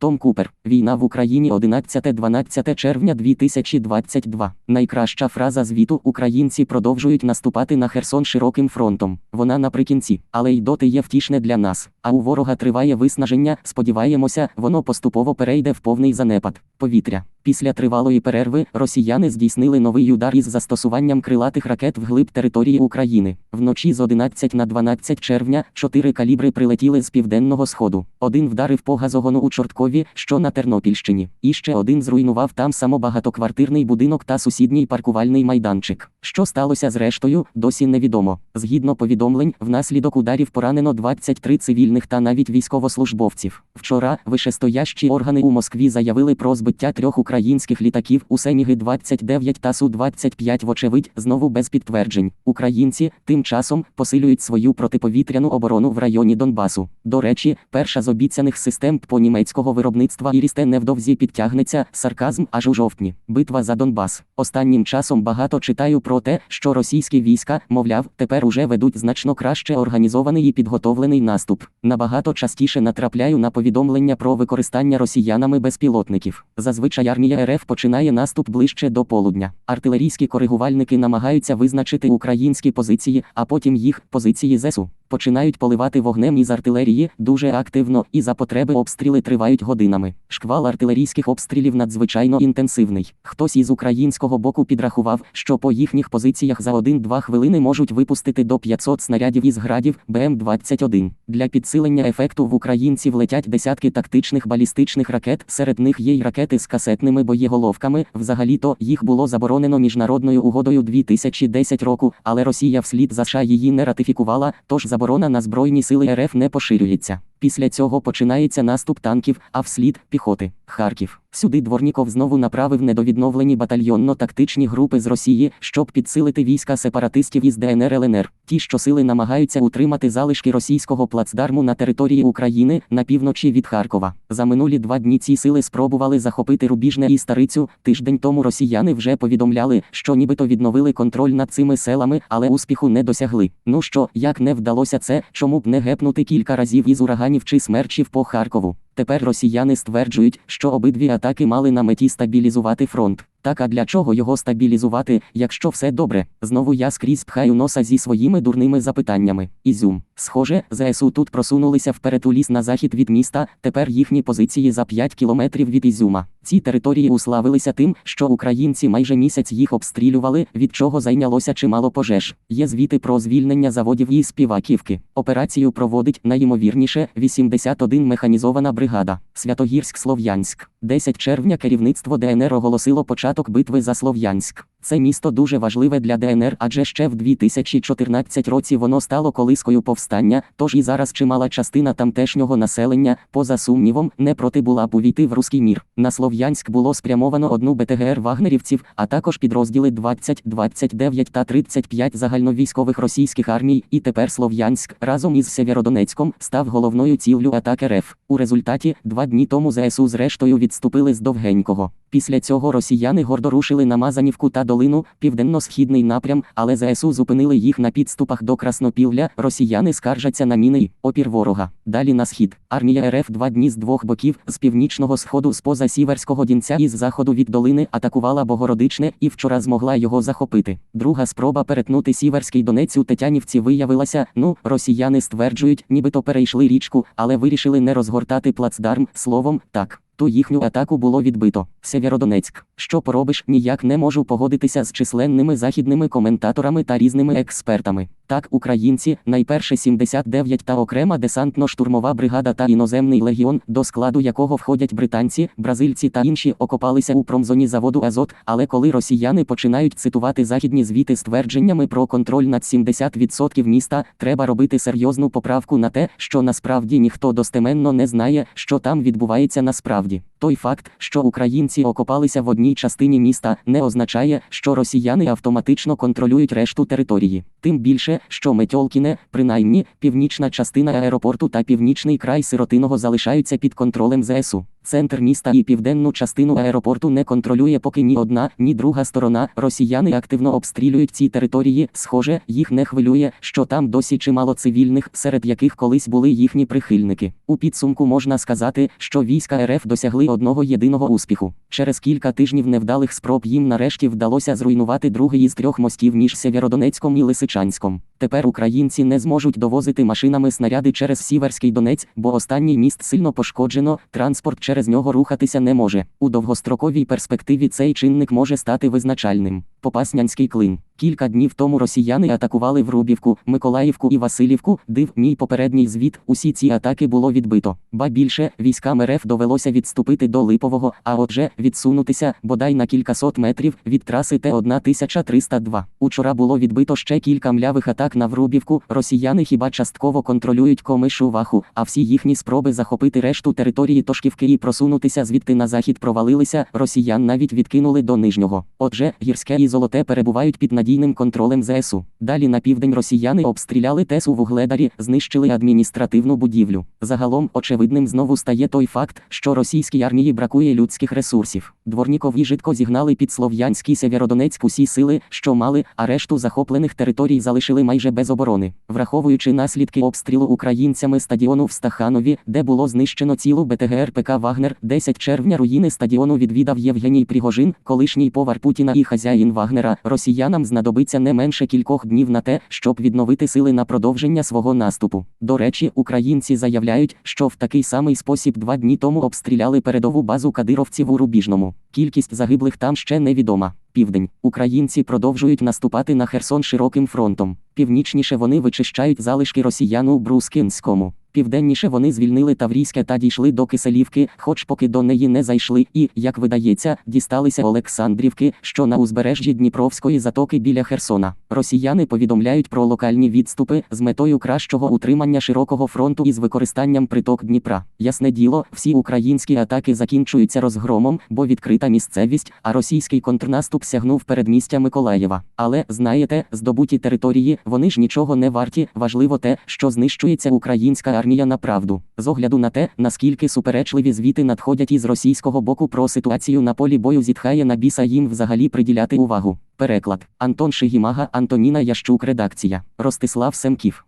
Том Купер. Війна в Україні 11-12 червня 2022. Найкраща фраза звіту Українці продовжують наступати на Херсон широким фронтом. Вона наприкінці, але й доти є втішне для нас. А у ворога триває виснаження. Сподіваємося, воно поступово перейде в повний занепад. Повітря. Після тривалої перерви росіяни здійснили новий удар із застосуванням крилатих ракет вглиб території України. Вночі з 11 на 12 червня чотири калібри прилетіли з південного сходу. Один вдарив по газогону у Чорткові, що на Тернопільщині. І ще один зруйнував там само багатоквартирний будинок та сусідній паркувальний майданчик. Що сталося з рештою, досі невідомо. Згідно повідомлень, внаслідок ударів поранено 23 цивільних та навіть військовослужбовців. Вчора вишестоящі органи у Москві заявили про збиття трьох українських літаків у Семіги 29 та Су-25 вочевидь, знову без підтверджень. Українці тим часом посилюють свою протиповітряну оборону в районі Донбасу. До речі, перша з обіцяних систем ППО німецького виробництва Ірісте невдовзі підтягнеться сарказм аж у жовтні. Битва за Донбас. Останнім часом багато читаю про те, що російські війська, мовляв, тепер уже ведуть значно краще організований і підготовлений наступ. Набагато частіше натрапляю на повідомлення про використання росіянами безпілотників. Зазвичай армія РФ починає наступ ближче до полудня. Артилерійські коригувальники намагаються визначити українські позиції, а потім їх позиції ЗСУ. Починають поливати вогнем із артилерії дуже активно, і за потреби обстріли тривають годинами. Шквал артилерійських обстрілів надзвичайно інтенсивний. Хтось із українського боку підрахував, що по їхніх позиціях за 1-2 хвилини можуть випустити до 500 снарядів із градів БМ-21. Для підсилення ефекту в українців летять десятки тактичних балістичних ракет. Серед них є й ракети з касетними боєголовками. Взагалі-то їх було заборонено міжнародною угодою 2010 року, але Росія вслід за США її не ратифікувала, тож заборона на збройні сили РФ не поширюється. Після цього починається наступ танків, а вслід піхоти. Харків. Сюди Дворніков знову направив недовідновлені батальйонно-тактичні групи з Росії, щоб підсилити війська сепаратистів із ДНР ЛНР. Ті, що сили намагаються утримати залишки російського плацдарму на території України на півночі від Харкова. За минулі два дні ці сили спробували захопити Рубіжне і Старицю. Тиждень тому росіяни вже повідомляли, що нібито відновили контроль над цими селами, але успіху не досягли. Ну що, як не вдалося це, чому б не гепнути кілька разів із ураганів чи смерчів по Харкову? Тепер росіяни стверджують, що обидві атаки мали на меті стабілізувати фронт. Так а для чого його стабілізувати, якщо все добре? Знову я скрізь пхаю носа зі своїми дурними запитаннями. Ізюм. Схоже, ЗСУ тут просунулися вперед у ліс на захід від міста, тепер їхні позиції за 5 кілометрів від Ізюма. Ці території уславилися тим, що українці майже місяць їх обстрілювали, від чого зайнялося чимало пожеж. Є звіти про звільнення заводів і співаківки. Операцію проводить найімовірніше 81 механізована бригада. Святогірськ Слов'янськ. 10 червня керівництво ДНР оголосило початок битви за Слов'янськ. Це місто дуже важливе для ДНР, адже ще в 2014 році воно стало колискою повстання, тож і зараз чимала частина тамтешнього населення, поза сумнівом, не проти була б увійти в руський мір. На Слов'янськ було спрямовано одну БТГР вагнерівців, а також підрозділи 20, 29 та 35 загальновійськових російських армій, і тепер Слов'янськ разом із Сєвєродонецьком став головною ціллю атак РФ. У результаті два дні тому ЗСУ зрештою відступили з довгенького. Після цього росіяни гордо рушили на Мазанівку та долину, південно-східний напрям, але ЗСУ зупинили їх на підступах до Краснопілля. Росіяни скаржаться на міни й опір ворога. Далі на схід. Армія РФ два дні з двох боків, з північного сходу, з поза Сіверського дінця і з заходу від долини атакувала Богородичне і вчора змогла його захопити. Друга спроба перетнути Сіверський Донець у Тетянівці виявилася. Ну, росіяни стверджують, нібито перейшли річку, але вирішили не розгортати плацдарм. Словом, так. Ту їхню атаку було відбито. Сєвєродонецьк. Що поробиш, ніяк не можу погодитися з численними західними коментаторами та різними експертами. Так, українці, найперше 79 та окрема десантно-штурмова бригада та іноземний легіон, до складу якого входять британці, бразильці та інші, окопалися у промзоні заводу Азот. Але коли росіяни починають цитувати західні звіти з твердженнями про контроль над 70% міста, треба робити серйозну поправку на те, що насправді ніхто достеменно не знає, що там відбувається насправді. Той факт, що українці окопалися в одній частині міста, не означає, що росіяни автоматично контролюють решту території. Тим більше, що Метьолкіне, принаймні, північна частина аеропорту та північний край Сиротиного залишаються під контролем ЗСУ. Центр міста і південну частину аеропорту не контролює поки ні одна, ні друга сторона. Росіяни активно обстрілюють ці території. Схоже, їх не хвилює, що там досі чимало цивільних, серед яких колись були їхні прихильники. У підсумку можна сказати, що війська РФ досягли одного єдиного успіху. Через кілька тижнів невдалих спроб їм нарешті вдалося зруйнувати другий із трьох мостів між Сєвєродонецьком і Лисичанськом. Тепер українці не зможуть довозити машинами снаряди через Сіверський Донець, бо останній міст сильно пошкоджено, транспорт через нього рухатися не може. У довгостроковій перспективі цей чинник може стати визначальним. Попаснянський клин. Кілька днів тому росіяни атакували Врубівку, Миколаївку і Васильівку. Див мій попередній звіт. Усі ці атаки було відбито. Ба більше військам РФ довелося відступити до Липового, а отже, відсунутися бодай на кількасот метрів від траси Т-1302. Учора було відбито ще кілька млявих атак на Врубівку. Росіяни хіба частково контролюють комишу ваху, а всі їхні спроби захопити решту території Тошківки і просунутися звідти на захід провалилися. Росіян навіть відкинули до нижнього. Отже, гірське і золоте перебувають під надійним контролем ЗСУ. Далі на південь росіяни обстріляли ТЕС у Вугледарі, знищили адміністративну будівлю. Загалом, очевидним знову стає той факт, що російській армії бракує людських ресурсів. Дворнікові жидко зігнали під Слов'янський Сєвєродонецьк усі сили, що мали, а решту захоплених територій залишили майже без оборони. Враховуючи наслідки обстрілу українцями стадіону в Стаханові, де було знищено цілу БТГР ПК Вагнер, 10 червня руїни стадіону відвідав Євгеній Пригожин, колишній повар Путіна і хазяїн Вагнера. Росіянам знадобиться не менше кількох днів на те, щоб відновити сили на продовження свого наступу. До речі, українці заявляють, що в такий самий спосіб два дні тому обстріляли передову базу кадировців у Рубіжному. Кількість загиблих там ще невідома. Південь. Українці продовжують наступати на Херсон широким фронтом. Північніше вони вичищають залишки росіян у Брускінському. Південніше вони звільнили Таврійське та дійшли до Киселівки, хоч поки до неї не зайшли, і, як видається, дісталися Олександрівки, що на узбережжі Дніпровської затоки біля Херсона. Росіяни повідомляють про локальні відступи з метою кращого утримання широкого фронту із використанням приток Дніпра. Ясне діло, всі українські атаки закінчуються розгромом, бо відкрита місцевість, а російський контрнаступ сягнув передмістя Миколаєва. Але знаєте, здобуті території, вони ж нічого не варті. Важливо те, що знищується українська армія на правду. З огляду на те, наскільки суперечливі звіти надходять із російського боку про ситуацію на полі бою зітхає на біса їм взагалі приділяти увагу. Переклад Антон Шигімага, Антоніна Ящук, редакція Ростислав Семків.